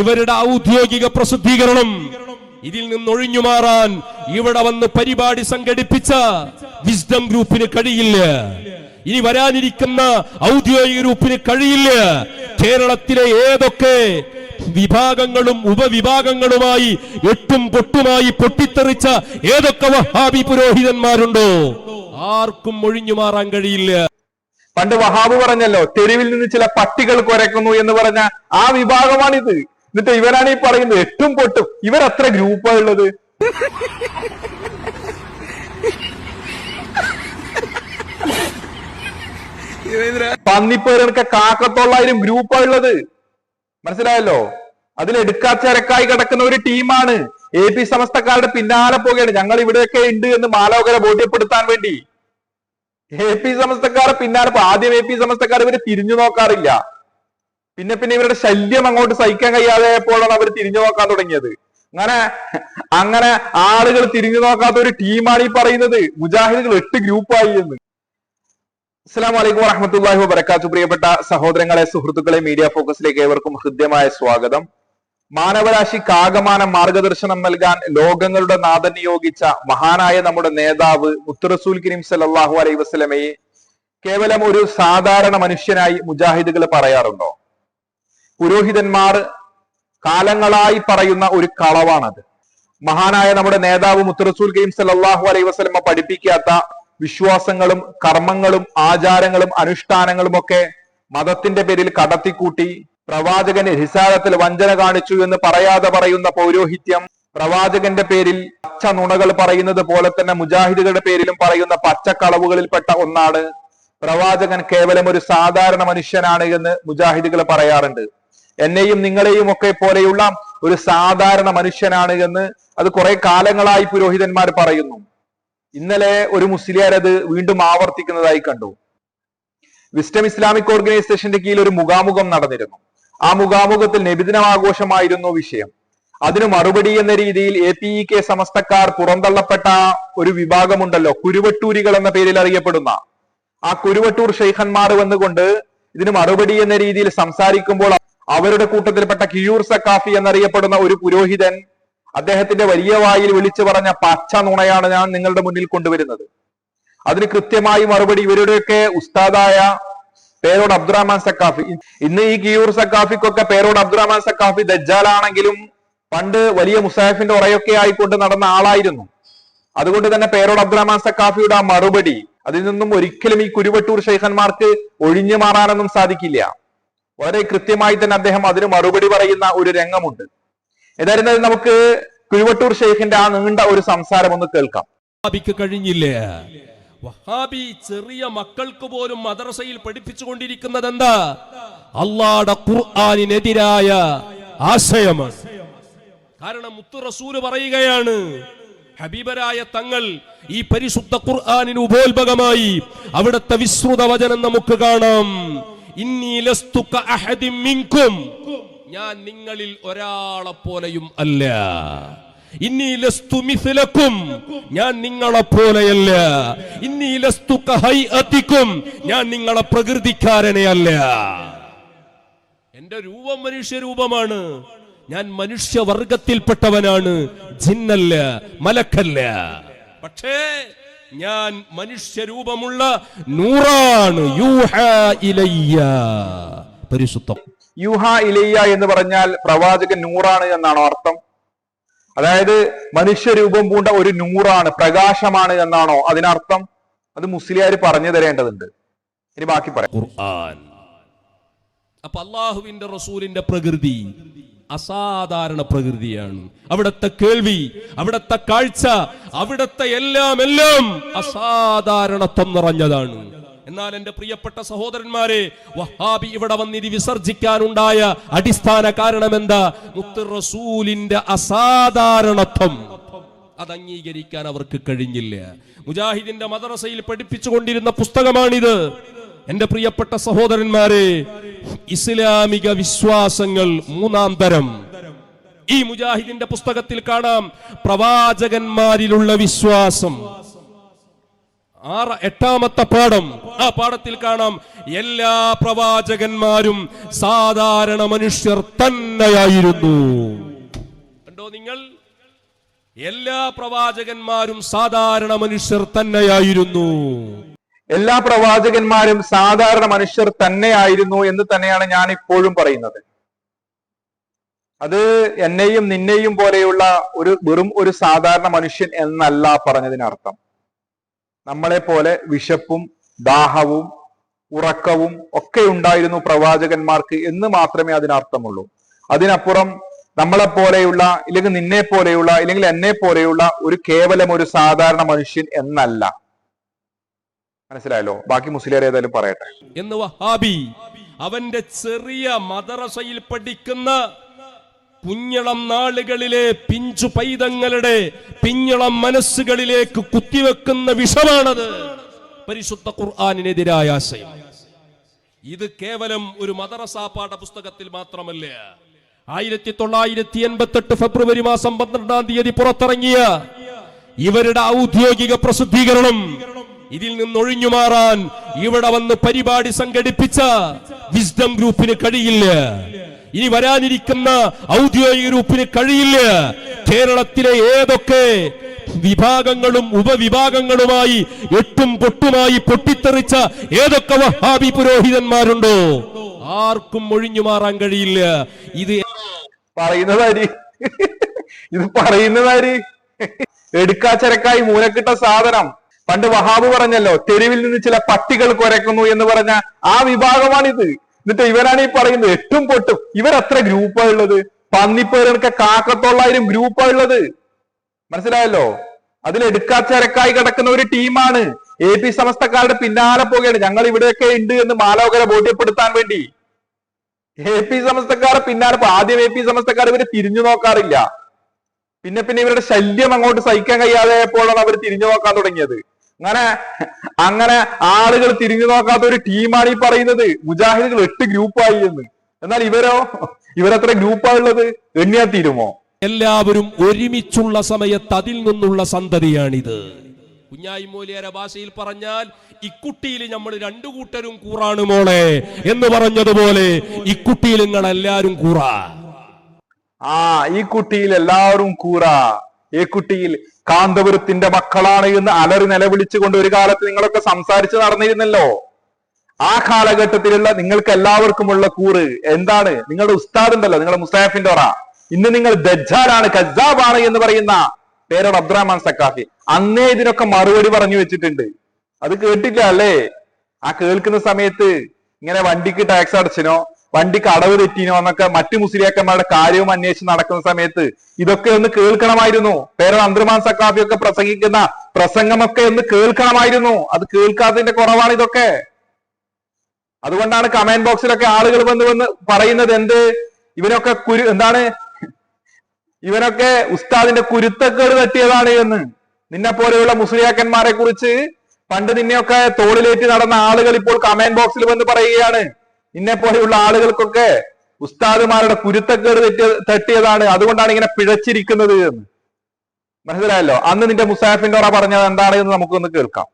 ഇവരുടെ ഔദ്യോഗിക പ്രസിദ്ധീകരണം ഇതിൽ നിന്നൊഴിഞ്ഞു മാറാൻ ഇവിടെ വന്ന് പരിപാടി സംഘടിപ്പിച്ച വിസ്ഡം ഗ്രൂപ്പിന് കഴിയില്ല. ഇനി വരാനിരിക്കുന്ന ഔദ്യോഗിക ഗ്രൂപ്പിന് കഴിയില്ല. കേരളത്തിലെ ഏതൊക്കെ വിഭാഗങ്ങളും ഉപവിഭാഗങ്ങളുമായി എട്ടും പൊട്ടുമായി പൊട്ടിത്തെറിച്ച ഏതൊക്കെ വഹാബി പുരോഹിതന്മാരുണ്ടോ? ആർക്കും ഒഴിഞ്ഞു മാറാൻ കഴിയില്ല. പണ്ട് വഹാബ് പറഞ്ഞല്ലോ തെരുവിൽ നിന്ന് ചില പട്ടികൾ കുരക്കുന്നു എന്ന് പറഞ്ഞ ആ വിഭാഗമാണിത്. എന്നിട്ട് ഇവരാണ് ഈ പറയുന്നത് എട്ടും പൊട്ടും. ഇവരത്ര ഗ്രൂപ്പാ ഉള്ളത്? പന്നിപ്പേരൊക്കെ കാക്കത്തൊള്ളായിരം ഗ്രൂപ്പാ ഉള്ളത്. മനസ്സിലായല്ലോ? അതിൽ എടുക്കാച്ചരക്കായി കിടക്കുന്ന ഒരു ടീമാണ്. എ പി സമസ്തക്കാരുടെ പിന്നാലെ പോകുകയാണ് ഞങ്ങൾ ഇവിടെയൊക്കെ ഉണ്ട് എന്ന് മാലോകരെ ബോധ്യപ്പെടുത്താൻ വേണ്ടി. എ പി സമസ്തക്കാർ പിന്നാലെ ആദ്യം എ പി സമസ്തക്കാർ ഇവർ തിരിഞ്ഞു നോക്കാറില്ല. പിന്നെ പിന്നെ ഇവരുടെ ശല്യം അങ്ങോട്ട് സഹിക്കാൻ കഴിയാതെയപ്പോഴാണ് അവർ തിരിഞ്ഞു നോക്കാൻ തുടങ്ങിയത്. അങ്ങനെ അങ്ങനെ ആളുകൾ തിരിഞ്ഞു നോക്കാത്ത ഒരു ടീമാണ് ഈ പറയുന്നത്. മുജാഹിദുകൾ എട്ട് ഗ്രൂപ്പായി എന്ന്. അസ്സാം വലൈക്കും വറഹമത്തല്ലാഹി വബർക്കാത്തു പ്രിയപ്പെട്ട സഹോദരങ്ങളെ സുഹൃത്തുക്കളെ മീഡിയ ഫോക്കസിലേക്ക് ഏവർക്കും ഹൃദ്യമായ സ്വാഗതം. മാനവരാശിക്ക് ആകമാന മാർഗദർശനം നൽകാൻ ലോകങ്ങളുടെ നാഥൻ നിയോഗിച്ച മഹാനായ നമ്മുടെ നേതാവ് മുത്തുറസൂൽ കിരീം സല്ലല്ലാഹു അലൈ വസ്ലമയെ കേവലം ഒരു സാധാരണ മനുഷ്യനായി മുജാഹിദുകൾ പറയാറുണ്ടോ? പുരോഹിതന്മാർ കാലങ്ങളായി പറയുന്ന ഒരു കളവാണത്. മഹാനായ നമ്മുടെ നേതാവ് മുത്തറസൂൽ കരീം സല്ലല്ലാഹു അലൈ വസ്ലമ പഠിപ്പിക്കാത്ത വിശ്വാസങ്ങളും കർമ്മങ്ങളും ആചാരങ്ങളും അനുഷ്ഠാനങ്ങളും ഒക്കെ മതത്തിന്റെ പേരിൽ കടത്തിക്കൂട്ടി പ്രവാചകന് ഹിസാരത്തിൽ വഞ്ചന കാണിച്ചു എന്ന് പറയാതെ പറയുന്ന പൗരോഹിത്യം പ്രവാചകന്റെ പേരിൽ പച്ച നുണകൾ പറയുന്നത് പോലെ തന്നെ മുജാഹിദുകളുടെ പേരിലും പറയുന്ന പച്ചക്കളവുകളിൽപ്പെട്ട ഒന്നാണ്. പ്രവാചകൻ കേവലം ഒരു സാധാരണ മനുഷ്യനാണ് എന്ന് മുജാഹിദുകൾ പറയാറുണ്ട്. എന്നെയും നിങ്ങളെയും ഒക്കെ പോലെയുള്ള ഒരു സാധാരണ മനുഷ്യനാണ് എന്ന് അത് കുറെ കാലങ്ങളായി പുരോഹിതന്മാർ പറയുന്നു. ഇന്നലെ ഒരു മുസ്ലിയാർ അത് വീണ്ടും ആവർത്തിക്കുന്നതായി കണ്ടു. വിസ്റ്റം ഇസ്ലാമിക് ഓർഗനൈസേഷന്റെ കീഴിൽ ഒരു മുഖാമുഖം നടന്നിരുന്നു. ആ മുഖാമുഖത്തിൽ നബിദിനമാഘോഷമായിരുന്നു വിഷയം. അതിന് മറുപടി എന്ന രീതിയിൽ എ പി ഇ കെ സമസ്തക്കാർ പുറന്തള്ളപ്പെട്ട ഒരു വിഭാഗമുണ്ടല്ലോ കുരുവട്ടൂരികൾ എന്ന പേരിൽ അറിയപ്പെടുന്ന. ആ കുരുവട്ടൂർ ഷെയ്ഖന്മാർ വന്നുകൊണ്ട് ഇതിന് മറുപടി എന്ന രീതിയിൽ സംസാരിക്കുമ്പോൾ അവരുടെ കൂട്ടത്തിൽപ്പെട്ട കിയൂർ സക്കാഫി എന്നറിയപ്പെടുന്ന ഒരു പുരോഹിതൻ അദ്ദേഹത്തിന്റെ വലിയ വായിൽ വിളിച്ചു പറഞ്ഞ പച്ച നുണയാണ് ഞാൻ നിങ്ങളുടെ മുന്നിൽ കൊണ്ടുവരുന്നത്. അതിന് കൃത്യമായി മറുപടി ഇവരുടെയൊക്കെ ഉസ്താദായ പേരോട് അബ്ദുറഹ്മാൻ സക്കാഫി ഇന്ന് ഈ കിയൂർ സക്കാഫിക്കൊക്കെ പേരോട് അബ്ദുറഹ്മാൻ സക്കാഫി ദജ്ജാലാണെങ്കിലും പണ്ട് വലിയ മുസാഫിന്റെ ഉറയൊക്കെ ആയിക്കൊണ്ട് നടന്ന ആളായിരുന്നു. അതുകൊണ്ട് തന്നെ പേരോട് അബ്ദുറഹ്മാൻ സക്കാഫിയുടെ ആ മറുപടി അതിൽ നിന്നും ഒരിക്കലും ഈ കുരുവട്ടൂർ ഷെയ്ഖന്മാർക്ക് ഒഴിഞ്ഞു മാറാനൊന്നും സാധിക്കില്ല. വളരെ കൃത്യമായി തന്നെ അദ്ദേഹം അതിന് മറുപടി പറയുന്ന ഒരു രംഗമുണ്ട്. ഏതായിരുന്നാലും നമുക്ക് കുരുവട്ടൂർ ഷെയ്ഖിന്റെ ആ നീണ്ട ഒരു സംസാരം ഒന്ന് കേൾക്കാം. കഴിഞ്ഞില്ല? വഹാബി ചെറിയ മക്കൾക്ക് പോലും മദ്രസയിൽ പഠിപ്പിച്ചു കൊണ്ടിരിക്കുന്നത് എന്താ അള്ളാടെ ഖുർആാനിനെതിരായ ആശയമാണ്. കാരണം മുത്തു റസൂൽ പറയുകയാണ് ഹബീബരായ തങ്ങൾ ഈ പരിശുദ്ധ ഖുർആാനിന് ഉപോത്ഭകമായി അവിടുത്തെ വിശ്രുത വചനം നമുക്ക് കാണാം. ഞാൻ നിങ്ങളിൽ ഒരാളെ പോലെയും അല്ല. ഇന്നി ലസ്തു ഞാൻ നിങ്ങളെ പോലെയല്ല. ഇന്നി ലസ്തു ഞാൻ നിങ്ങളെ പ്രകൃതിക്കാരനെയല്ല. എന്റെ രൂപം മനുഷ്യരൂപമാണ് ഞാൻ മനുഷ്യവർഗത്തിൽപ്പെട്ടവനാണ്. ജിന്നല്ല മലക്കല്ല. പക്ഷേ ഞാൻ മനുഷ്യരൂപമുള്ള നൂറാണ്. യൂഹ ഇലയ്യ. പരിശുദ്ധം. യൂഹ ഇലയ്യ എന്ന് പറഞ്ഞാൽ പ്രവാചകൻ നൂറാണ് എന്നാണോ അർത്ഥം? അതായത് മനുഷ്യരൂപം പൂണ്ട ഒരു നൂറാണ് പ്രകാശമാണ് എന്നാണോ അതിനർത്ഥം? അത് മുസ്ലിയാർ പറഞ്ഞു തരേണ്ടതുണ്ട്. ഇനി ബാക്കി പറയാം. ഖുർആൻ. അപ്പൊ അള്ളാഹുവിന്റെ റസൂലിന്റെ പ്രകൃതി അസാധാരണ പ്രകൃതിയാണ്. അവിടത്തെ കേൾവി അവിടത്തെ കാഴ്ച അവിടത്തെ എല്ലാം എല്ലാം അസാധാരണത്വം നിറഞ്ഞതാണ്. എന്നാൽ എന്റെ പ്രിയപ്പെട്ട സഹോദരന്മാരെ വഹാബി ഇവിടെ വന്നിരി വിസർജിക്കാനുണ്ടായ അടിസ്ഥാന കാരണം എന്താ മുത്ത് റസൂലിന്റെ അസാധാരണത്വം. അത് അംഗീകരിക്കാൻ അവർക്ക് കഴിഞ്ഞില്ല. മുജാഹിദിന്റെ മദ്രസയിൽ പഠിപ്പിച്ചുകൊണ്ടിരുന്ന പുസ്തകമാണിത്. എന്റെ പ്രിയപ്പെട്ട സഹോദരന്മാരെ ഇസ്ലാമിക വിശ്വാസങ്ങൾ മൂന്നാം തരം. ഈ മുജാഹിദിന്റെ പുസ്തകത്തിൽ കാണാം പ്രവാചകന്മാരിലുള്ള വിശ്വാസം. ആറ് എട്ടാമത്തെ പാഠം ആ പാഠത്തിൽ കാണാം. എല്ലാ പ്രവാചകന്മാരും സാധാരണ മനുഷ്യർ തന്നെയായിരുന്നു. കണ്ടോ നിങ്ങൾ? എല്ലാ പ്രവാചകന്മാരും സാധാരണ മനുഷ്യർ തന്നെയായിരുന്നു. എല്ലാ പ്രവാചകന്മാരും സാധാരണ മനുഷ്യർ തന്നെയായിരുന്നു എന്ന് തന്നെയാണ് ഞാൻ ഇപ്പോഴും പറയുന്നത്. അത് എന്നെയും നിന്നെയും പോലെയുള്ള ഒരു വെറും ഒരു സാധാരണ മനുഷ്യൻ എന്നല്ല പറഞ്ഞതിനർത്ഥം. നമ്മളെ പോലെ വിശപ്പും ദാഹവും ഉറക്കവും ഒക്കെ ഉണ്ടായിരുന്നു പ്രവാചകന്മാർക്ക് എന്ന് മാത്രമേ അതിനർത്ഥമുള്ളൂ. അതിനപ്പുറം നമ്മളെ പോലെയുള്ള ഇല്ലെങ്കിൽ നിന്നെ പോലെയുള്ള ഇല്ലെങ്കിൽ എന്നെ പോലെയുള്ള ഒരു കേവലം ഒരു സാധാരണ മനുഷ്യൻ എന്നല്ല. മനസ്സിലായല്ലോ? ബാക്കി മുസ്ലിം ഏതായാലും പറയട്ടെ. എന്ന് വഹാബി അവന്റെ ചെറിയ മദറസയിൽ പഠിക്കുന്ന കുഞ്ഞളം നാളുകളിലെ പിഞ്ചു പൈതങ്ങളുടെ പിഞ്ഞളം മനസ്സുകളിലേക്ക് കുത്തിവെക്കുന്ന വിഷമാണത്. പരിശുദ്ധ ഖുർആാനിനെതിരായ ആശയം. ഇത് കേവലം ഒരു മദറസ പാഠപുസ്തകത്തിൽ മാത്രമല്ല. ആയിരത്തി തൊള്ളായിരത്തി എൺപത്തെട്ട് ഫെബ്രുവരി മാസം പന്ത്രണ്ടാം തീയതി പുറത്തിറങ്ങിയ ഇവരുടെ ഔദ്യോഗിക പ്രസിദ്ധീകരണം ഇതിൽ നിന്നൊഴിഞ്ഞു മാറാൻ ഇവിടെ വന്ന് പരിപാടി സംഘടിപ്പിച്ച വിസ്ഡം ഗ്രൂപ്പിന് കഴിയില്ല. ഇനി വരാനിരിക്കുന്ന ഔദ്യോഗിക ഗ്രൂപ്പിന് കഴിയില്ല. കേരളത്തിലെ ഏതൊക്കെ വിഭാഗങ്ങളും ഉപവിഭാഗങ്ങളുമായി എട്ടും പൊട്ടുമായി പൊട്ടിത്തെറിച്ച ഏതൊക്കെ വഹാബി പുരോഹിതന്മാരുണ്ടോ? ആർക്കും ഒഴിഞ്ഞു മാറാൻ കഴിയില്ല. ഇത് പറയുന്നതാരി. ഇത് പറയുന്നതാരി. എടുക്കാ ചരക്കായി മൂലക്കിട്ട സാധനം. പണ്ട് വഹാബ് പറഞ്ഞല്ലോ തെരുവിൽ നിന്ന് ചില പട്ടികൾ കുരക്കുന്നു എന്ന് പറഞ്ഞ ആ വിഭാഗമാണിത്. എന്നിട്ട് ഇവരാണ് ഈ പറയുന്നത് എട്ടും പൊട്ടും. ഇവരത്ര ഗ്രൂപ്പാ ഉള്ളത്? പന്നിപ്പേരൊക്കെ കാക്കത്തൊള്ളായിരം ഗ്രൂപ്പാ ഉള്ളത്. മനസ്സിലായല്ലോ? അതിൽ എടുക്കാച്ചരക്കായി കിടക്കുന്ന ഒരു ടീമാണ് എ പി സമസ്തക്കാരുടെ പിന്നാലെ പോകുകയാണ് ഞങ്ങൾ ഇവിടെയൊക്കെ ഉണ്ട് എന്ന് മാലോകരെ ബോധ്യപ്പെടുത്താൻ വേണ്ടി. എ പി സമസ്തക്കാരെ പിന്നാലെ ആദ്യം എ പി സമസ്തക്കാർ ഇവർ തിരിഞ്ഞു നോക്കാറില്ല. പിന്നെ പിന്നെ ഇവരുടെ ശല്യം അങ്ങോട്ട് സഹിക്കാൻ കഴിയാതെ കഴിയാതെയപ്പോഴാണ് അവർ തിരിഞ്ഞു നോക്കാൻ തുടങ്ങിയത്. അങ്ങനെ അങ്ങനെ ആളുകൾ തിരിഞ്ഞു നോക്കാത്ത ഒരു ടീമാണ് ഈ പറയുന്നത്. മുജാഹിദുകൾ എട്ട് ഗ്രൂപ്പായി എന്ന് എന്നാൽ ഇവരോ? ഇവരത്ര ഗ്രൂപ്പാ ഉള്ളത്? എണ്ണിയാ തീരുമോ? എല്ലാവരും ഒരുമിച്ചുള്ള സമയത്ത് അതിൽ നിന്നുള്ള സന്തതിയാണിത്. കുഞ്ഞായി മൂലിയര ഭാഷയിൽ പറഞ്ഞാൽ ഇക്കുട്ടിയിൽ നമ്മൾ രണ്ടു കൂട്ടരും കൂറാണ് മോളെ എന്ന് പറഞ്ഞതുപോലെ ഇക്കുട്ടിയിൽ നിങ്ങൾ എല്ലാവരും കൂറ. ആ ഈ കുട്ടിയിൽ എല്ലാവരും കൂറ. ഈ കുട്ടിയിൽ കാന്തപുരത്തിന്റെ മക്കളാണ് എന്ന് അലറി നിലവിളിച്ചുകൊണ്ട് ഒരു കാലത്ത് നിങ്ങളൊക്കെ സംസാരിച്ച് നടന്നിരുന്നല്ലോ. ആ കാലഘട്ടത്തിലുള്ള നിങ്ങൾക്ക് എല്ലാവർക്കുമുള്ള കൂറ് എന്താണ്? നിങ്ങളുടെ ഉസ്താദ് ഉണ്ടല്ലോ നിങ്ങളുടെ മുസാഫിന്റെ ഒറ ഇന്ന് നിങ്ങൾ ദജ്ജാലാണ് കസാബാണ് എന്ന് പറയുന്ന പേരോട് അബ്ദുറഹ്മാൻ സക്കാഫി അന്നേ ഇതിനൊക്കെ മറുപടി പറഞ്ഞു വെച്ചിട്ടുണ്ട്. അത് കേട്ടില്ല അല്ലേ? ആ കേൾക്കുന്ന സമയത്ത് ഇങ്ങനെ വണ്ടിക്ക് ടാക്സ് അടച്ചിനോ വണ്ടിക്ക് അടവ് തെറ്റിനോ എന്നൊക്കെ മറ്റു മുസ്ലിയാക്കന്മാരുടെ കാര്യവും അന്വേഷിച്ച് നടക്കുന്ന സമയത്ത് ഇതൊക്കെ ഒന്ന് കേൾക്കണമായിരുന്നു. പേര അന്തർമാൻ സക്കാഫി ഒക്കെ പ്രസംഗിക്കുന്ന പ്രസംഗമൊക്കെ ഒന്ന് കേൾക്കണമായിരുന്നു. അത് കേൾക്കാത്തതിന്റെ കുറവാണ് ഇതൊക്കെ. അതുകൊണ്ടാണ് കമന്റ് ബോക്സിലൊക്കെ ആളുകൾ വന്ന് വന്ന് പറയുന്നത് എന്ത്? ഇവനൊക്കെ കുരു എന്താണ്? ഇവനൊക്കെ ഉസ്താദിന്റെ കുരുത്തക്കേട് തട്ടിയതാണ് എന്ന്. നിന്നെ പോലെയുള്ള മുസ്ലിയാക്കന്മാരെ കുറിച്ച് പണ്ട് നിന്നെയൊക്കെ തോളിലേറ്റ് നടന്ന ആളുകൾ ഇപ്പോൾ കമന്റ് ബോക്സിൽ വന്ന് പറയുകയാണ്. നിന്നെ പോലെയുള്ള ആളുകൾക്കൊക്കെ ഉസ്താദുമാരുടെ കുരുത്തക്കേട് തെറ്റിയ തട്ടിയതാണ്. അതുകൊണ്ടാണ് ഇങ്ങനെ പിഴച്ചിരിക്കുന്നത് എന്ന്. മനസ്സിലായല്ലോ? അന്ന് നിന്റെ മുസാഫിന്റെ ഉറ പറഞ്ഞത് എന്താണ് എന്ന് നമുക്കൊന്ന് കേൾക്കാം.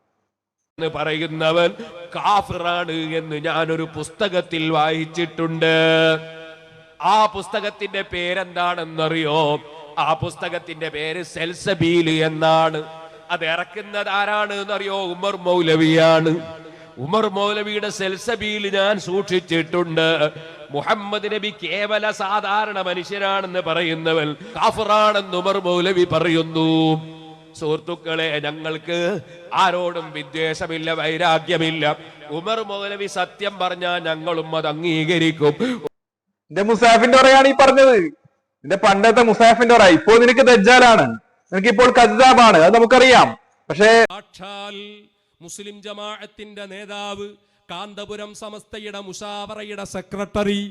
പറയുന്നവൻ കാഫിറാണ് എന്ന് ഞാനൊരു പുസ്തകത്തിൽ വായിച്ചിട്ടുണ്ട്. ആ പുസ്തകത്തിന്റെ പേരെന്താണെന്നറിയോ? ആ പുസ്തകത്തിന്റെ പേര് സെൽസബീൽ എന്നാണ്. അത് ഇറക്കുന്നത് ആരാണ് എന്നറിയോ? ഉമർ മൗലവിയാണ്. ഉമർ മൗലവിയുടെ സെൽസബിയിൽ ഞാൻ സൂക്ഷിച്ചിട്ടുണ്ട്. മുഹമ്മദ് നബി കേവല സാധാരണ മനുഷ്യരാണെന്ന് പറയുന്നവൻ കാഫറാണെന്ന് ഉമർ മൗലവി പറയുന്നു. സുഹൃത്തുക്കളെ ഞങ്ങൾക്ക് ആരോടും വിദ്വേഷമില്ല വൈരാഗ്യമില്ല. ഉമർ മൗലവി സത്യം പറഞ്ഞാൽ ഞങ്ങളും അത് അംഗീകരിക്കും. മുസാഫിന്റെ ഒറയാണ് ഈ പറഞ്ഞത്. നിന്റെ പണ്ടത്തെ മുസാഫിന്റെ ഒറ ഇപ്പോ നിനക്ക് ദജ്ജാലാണ്. നിനക്ക് ഇപ്പോൾ കജാബാണ് അത് നമുക്കറിയാം. പക്ഷേ മുസ്ലിം ജമാഅത്തിന്റെ നേതാവ് കാന്തപുരം സമസ്തയുടെ മുഷാവറയുടെ സെക്രട്ടറി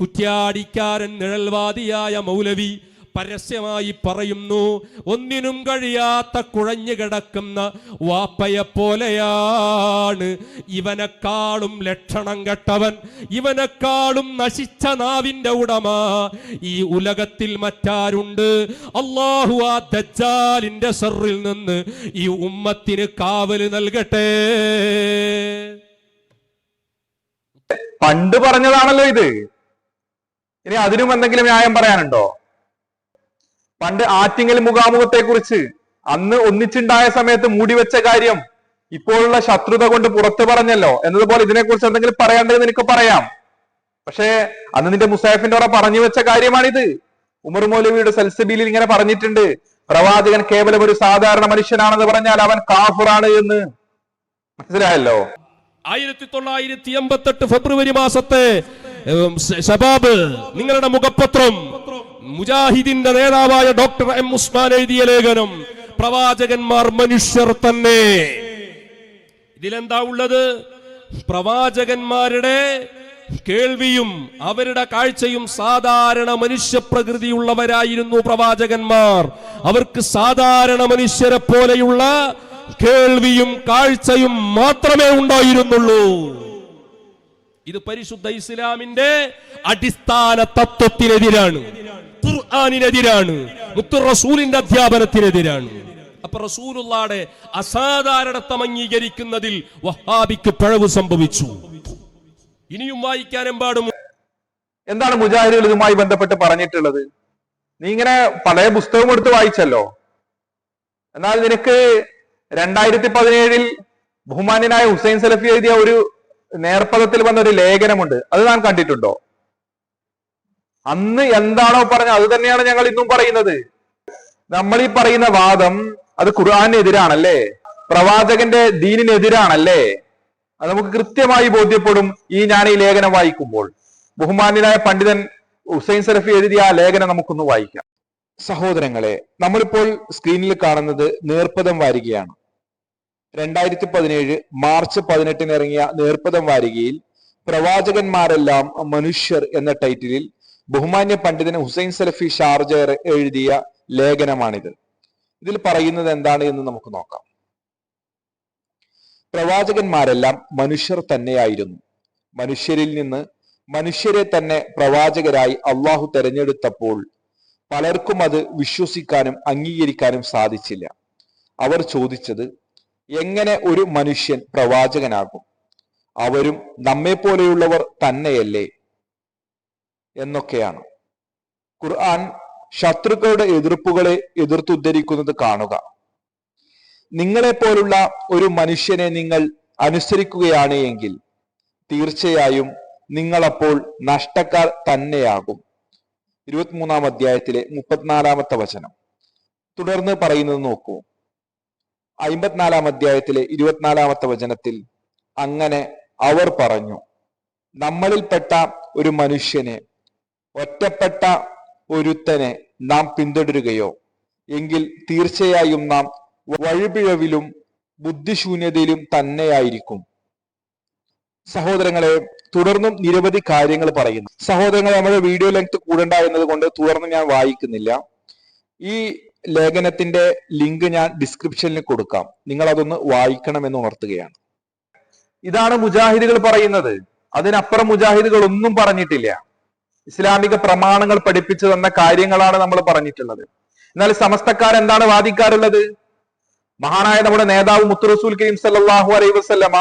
കുറ്റ്യാടിക്കാരൻ നിഴൽവാദിയായ മൗലവി പരസ്യമായി പറയുന്നു ഒന്നിനും കഴിയാത്ത കുഴഞ്ഞു കിടക്കുന്ന വാപ്പയെ പോലെയാണ്. ഇവനെക്കാളും ലക്ഷണം കെട്ടവൻ ഇവനെക്കാളും നശിച്ച നാവിന്റെ ഉടമ ഈ ഉലകത്തിൽ മറ്റാരുണ്ട്? അള്ളാഹു ആ ദജ്ജാലിന്റെ സെറിൽ നിന്ന് ഈ ഉമ്മത്തിന് കാവൽ നൽകട്ടെ. പണ്ട് പറഞ്ഞതാണല്ലോ ഇത്. ഇനി അതിനും എന്തെങ്കിലും ന്യായം പറയാനുണ്ടോ? പണ്ട് ആറ്റിങ്ങൽ മുഖാമുഖത്തെ കുറിച്ച് അന്ന് ഒന്നിച്ചുണ്ടായ സമയത്ത് മൂടിവെച്ച കാര്യം ഇപ്പോഴുള്ള ശത്രുത കൊണ്ട് പുറത്തു പറഞ്ഞല്ലോ. എന്നതുപോലെ ഇതിനെക്കുറിച്ച് എന്തെങ്കിലും പറയേണ്ടത് നിനക്ക് പറയാം. പക്ഷേ അന്ന് നിന്റെ മുസാഫിന്റെ കൂടെ പറഞ്ഞു വെച്ച കാര്യമാണിത്. ഉമർ മൗലവിയുടെ സൽസബിയിൽ ഇങ്ങനെ പറഞ്ഞിട്ടുണ്ട്. പ്രവാചകൻ കേവലം ഒരു സാധാരണ മനുഷ്യനാണെന്ന് പറഞ്ഞാൽ അവൻ കാഫുറാണ് എന്ന്. മനസ്സിലായല്ലോ? ആയിരത്തി തൊള്ളായിരത്തി എൺപത്തെട്ട് ഫെബ്രുവരി മാസത്തെ ശബാബ് നിങ്ങളുടെ മുഖപത്രം. മുജാഹിദിന്റെ നേതാവായ ഡോക്ടർ എം ഉസ്മാൻ എഴുതിയ ലേഖനം പ്രവാചകന്മാർ മനുഷ്യർ തന്നെ. ഇതിലെന്താ ഉള്ളത്? പ്രവാചകന്മാരുടെ കേൾവിയും അവരുടെ കാഴ്ചയും സാധാരണ മനുഷ്യ പ്രകൃതിയുള്ളവരായിരുന്നു പ്രവാചകന്മാർ. അവർക്ക് സാധാരണ മനുഷ്യരെ പോലെയുള്ള കേൾവിയും കാഴ്ചയും മാത്രമേ ഉണ്ടായിരുന്നുള്ളൂ. ഇത് പരിശുദ്ധ ഇസ്ലാമിന്റെ അടിസ്ഥാന തത്വത്തിനെതിരാണ്. ഖുർആാനിനെതിരാണ്. മുത്തു റസൂലിന്റെ അധ്യാപനത്തിനെതിരാണ്. അപ്പൊ റസൂലുള്ളാടെ അസാധാരണത്വം അംഗീകരിക്കുന്നതിൽ വഹാബിക്ക് പിഴവ് സംഭവിച്ചു. ഇനിയും വായിക്കാനെമ്പാടും എന്താണ് മുജാഹിദുകൾ ഇതുമായി ബന്ധപ്പെട്ട് പറഞ്ഞിട്ടുള്ളത്? നീ ഇങ്ങനെ പഴയ പുസ്തകം എടുത്ത് വായിച്ചല്ലോ. എന്നാൽ നിനക്ക് രണ്ടായിരത്തി പതിനേഴിൽ ബഹുമാന്യനായ ഹുസൈൻ സലഫി എഴുതിയ ഒരു നേർപ്പദത്തിൽ വന്ന ഒരു ലേഖനമുണ്ട്. അത് താൻ കണ്ടിട്ടുണ്ടോ? അന്ന് എന്താണോ പറഞ്ഞത് അത് തന്നെയാണ് ഞങ്ങൾ ഇന്നും പറയുന്നത്. നമ്മൾ ഈ പറയുന്ന വാദം അത് ഖുർആാനെതിരാണല്ലേ? പ്രവാചകന്റെ ദീനിനെതിരാണല്ലേ? അത് നമുക്ക് കൃത്യമായി ബോധ്യപ്പെടും ഈ ഞാൻ ഈ ലേഖനം വായിക്കുമ്പോൾ. ബഹുമാന്യനായ പണ്ഡിതൻ ഹുസൈൻ സലഫി എഴുതിയ ആ ലേഖനം നമുക്കൊന്ന് വായിക്കാം. സഹോദരങ്ങളെ നമ്മളിപ്പോൾ സ്ക്രീനിൽ കാണുന്നത് നേർപ്പദം വാരികയാണ്. രണ്ടായിരത്തി പതിനേഴ് മാർച്ച് പതിനെട്ടിന് ഇറങ്ങിയ നേർപ്പദം വാരികയിൽ പ്രവാചകന്മാരെല്ലാം മനുഷ്യർ എന്ന ടൈറ്റിലിൽ ബഹുമാന്യ പണ്ഡിതൻ ഹുസൈൻ സലഫി ഷാർജ എഴുതിയ ലേഖനമാണിത്. ഇതിൽ പറയുന്നത് എന്താണ് എന്ന് നമുക്ക് നോക്കാം. പ്രവാചകന്മാരെല്ലാം മനുഷ്യർ തന്നെയായിരുന്നു. മനുഷ്യരിൽ നിന്ന് മനുഷ്യരെ തന്നെ പ്രവാചകരായി അള്ളാഹു തെരഞ്ഞെടുത്തപ്പോൾ പലർക്കും അത് വിശ്വസിക്കാനും അംഗീകരിക്കാനും സാധിച്ചില്ല. അവർ ചോദിച്ചത് എങ്ങനെ ഒരു മനുഷ്യൻ പ്രവാചകനാകും? അവരും നമ്മെ പോലെയുള്ളവർ തന്നെയല്ലേ? എന്നൊക്കെയാണ്. ഖുർആൻ ശത്രുക്കളുടെ എതിർപ്പുകളെ എതിർത്തുദ്ധരിക്കുന്നത് കാണുക. നിങ്ങളെ പോലുള്ള ഒരു മനുഷ്യനെ നിങ്ങൾ അനുസരിക്കുകയാണ് എങ്കിൽ തീർച്ചയായും നിങ്ങളപ്പോൾ നഷ്ടക്കാർ തന്നെയാകും. ഇരുപത്തിമൂന്നാം അധ്യായത്തിലെ മുപ്പത്തിനാലാമത്തെ വചനം. തുടർന്ന് പറയുന്നത് നോക്കൂ. അമ്പത്തിനാലാം അധ്യായത്തിലെ ഇരുപത്തിനാലാമത്തെ വചനത്തിൽ അങ്ങനെ അവർ പറഞ്ഞു നമ്മളിൽപ്പെട്ട ഒരു മനുഷ്യനെ ഒറ്റപ്പെട്ട ഒരുത്തനെ നാം പിന്തുടരുകയോ? എങ്കിൽ തീർച്ചയായും നാം വഴിപിഴവിലും ബുദ്ധിശൂന്യതയിലും തന്നെയായിരിക്കും. സഹോദരങ്ങളെ തുടർന്നും നിരവധി കാര്യങ്ങൾ പറയുന്നു. സഹോദരങ്ങളെ നമ്മുടെ വീഡിയോ ലെങ്ത് കൂടണ്ട എന്നത് കൊണ്ട് തുടർന്ന് ഞാൻ വായിക്കുന്നില്ല. ഈ ലേഖനത്തിന്റെ ലിങ്ക് ഞാൻ ഡിസ്ക്രിപ്ഷനിൽ കൊടുക്കാം. നിങ്ങൾ അതൊന്ന് വായിക്കണമെന്ന് ഉണർത്തുകയാണ് ഇതാണ് മുജാഹിദുകൾ പറയുന്നത്. അതിനപ്പുറം മുജാഹിദുകൾ ഒന്നും പറഞ്ഞിട്ടില്ല. ഇസ്ലാമിക പ്രമാണങ്ങൾ പഠിപ്പിച്ചു തന്ന കാര്യങ്ങളാണ് നമ്മൾ പറഞ്ഞിട്ടുള്ളത്. എന്നാൽ സമസ്തക്കാർ എന്താണ് വാദിക്കാറുള്ളത്? മഹാനായ നമ്മുടെ നേതാവ് മുത്തുറസൂൽ കരീം സല്ലാഹു അലൈ വസല്ലമ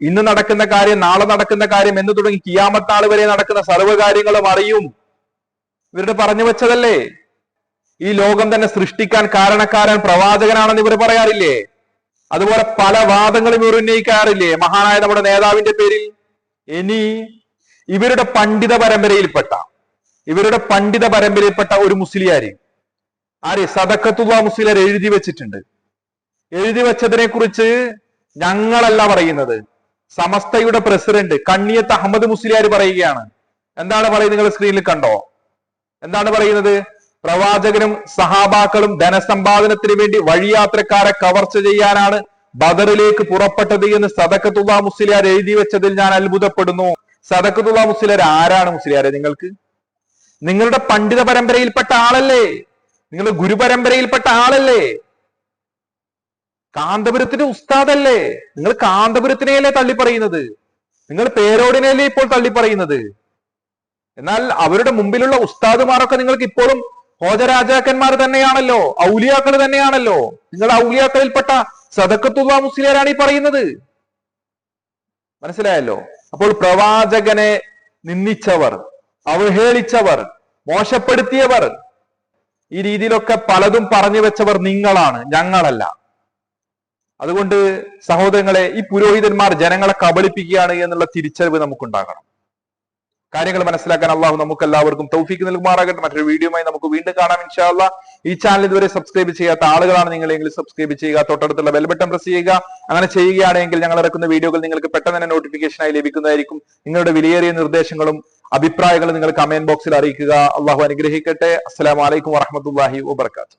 ഇന്ന് നടക്കുന്ന കാര്യം നാളെ നടക്കുന്ന കാര്യം എന്ന് തുടങ്ങി കിയാമത്താൾ വരെ നടക്കുന്ന സർവകാര്യങ്ങളും അറിയും. ഇവരുടെ പറഞ്ഞു വെച്ചതല്ലേ? ഈ ലോകം തന്നെ സൃഷ്ടിക്കാൻ കാരണക്കാരൻ പ്രവാചകനാണെന്ന് ഇവർ പറയാറില്ലേ? അതുപോലെ പല വാദങ്ങളും ഇവർ ഉന്നയിക്കാറില്ലേ? മഹാനായ നമ്മുടെ നേതാവിന്റെ പേരിൽ. ഇനി ഇവരുടെ പണ്ഡിത പരമ്പരയിൽപ്പെട്ട ഇവരുടെ പണ്ഡിത പരമ്പരയിൽപ്പെട്ട ഒരു മുസ്ലിയാര് ആര്? സദക്കത്തുള്ള മുസ്ലിയർ എഴുതി വെച്ചിട്ടുണ്ട്. എഴുതി വെച്ചതിനെ കുറിച്ച് ഞങ്ങളല്ല പറയുന്നത്. സമസ്തയുടെ പ്രസിഡന്റ് കണ്ണിയത്ത് അഹമ്മദ് മുസ്ലിയാർ പറയുകയാണ്. എന്താണ് പറയുന്നത് നിങ്ങൾ സ്ക്രീനിൽ കണ്ടോ? എന്താണ് പറയുന്നത്? പ്രവാചകനും സഹാബാക്കളും ധനസമ്പാദനത്തിന് വേണ്ടി വഴിയാത്രക്കാരെ കവർച്ച ചെയ്യാനാണ് ബദറിലേക്ക് പുറപ്പെട്ടത് എന്ന് സദക്കത്തുള്ള മുസ്ലിയാർ എഴുതി വെച്ചതിൽ ഞാൻ അത്ഭുതപ്പെടുന്നു. സദക്കത്തുള്ള മുസ്ലിയാർ ആരാണ് മുസ്ലിയാരെ നിങ്ങൾക്ക്? നിങ്ങളുടെ പണ്ഡിത പരമ്പരയിൽപ്പെട്ട ആളല്ലേ? നിങ്ങളുടെ ഗുരുപരമ്പരയിൽപ്പെട്ട ആളല്ലേ? കാന്തപുരത്തിന്റെ ഉസ്താദല്ലേ? നിങ്ങൾ കാന്തപുരത്തിനെയല്ലേ തള്ളി പറയുന്നത് നിങ്ങൾ പേരോടിനെയല്ലേ ഇപ്പോൾ തള്ളി പറയുന്നത് എന്നാൽ അവരുടെ മുമ്പിലുള്ള ഉസ്താദുമാരൊക്കെ നിങ്ങൾക്ക് ഇപ്പോഴും ഹോജരാജാക്കന്മാർ തന്നെയാണല്ലോ ഔലിയാക്കൾ തന്നെയാണല്ലോ. നിങ്ങൾ ഔലിയാക്കളിൽപ്പെട്ട സദക്കത്തുള്ള മുസ്ലിയാരാണ് ഈ പറയുന്നത്. മനസ്സിലായല്ലോ? അപ്പോൾ പ്രവാചകനെ നിന്ദിച്ചവർ അവഹേളിച്ചവർ മോശപ്പെടുത്തിയവർ ഈ രീതിയിലൊക്കെ പലതും പറഞ്ഞു വെച്ചവർ നിങ്ങളാണ് ഞങ്ങളല്ല. അതുകൊണ്ട് സഹോദരങ്ങളെ ഈ പുരോഹിതന്മാർ ജനങ്ങളെ കബളിപ്പിക്കുകയാണ് എന്നുള്ള തിരിച്ചറിവ് നമുക്കുണ്ടാകണം. കാര്യങ്ങൾ മനസ്സിലാക്കാൻ അള്ളാഹു നമുക്ക് എല്ലാവർക്കും തൗഫീക്ക് നൽകുമാറാകട്ടെ. മറ്റൊരു വീഡിയോയുമായി നമുക്ക് വീണ്ടും കാണാം ഇൻഷാല്ല ഈ ചാനൽ ഇതുവരെ സബ്സ്ക്രൈബ് ചെയ്യാത്ത ആളുകളാണ് നിങ്ങളെങ്കിൽ സബ്സ്ക്രൈബ് ചെയ്യുക തൊട്ടടുത്തുള്ള ബെൽബട്ടൺ പ്രസ് ചെയ്യുക. അങ്ങനെ ചെയ്യുകയാണെങ്കിൽ ഞങ്ങൾ ഇറക്കുന്ന വീഡിയോകൾ നിങ്ങൾക്ക് പെട്ടെന്ന് തന്നെ നോട്ടിഫിക്കേഷനായി ലഭിക്കുന്നതായിരിക്കും. നിങ്ങളുടെ വിലയേറിയ നിർദ്ദേശങ്ങളും അഭിപ്രായങ്ങളും നിങ്ങൾ കമന്റ് ബോക്സിൽ അറിയിക്കുക. അള്ളാഹു അനുഗ്രഹിക്കട്ടെ. അസ്സലാമു അലൈക്കും വറഹമത്തല്ലാഹി വബർക്കാത്തു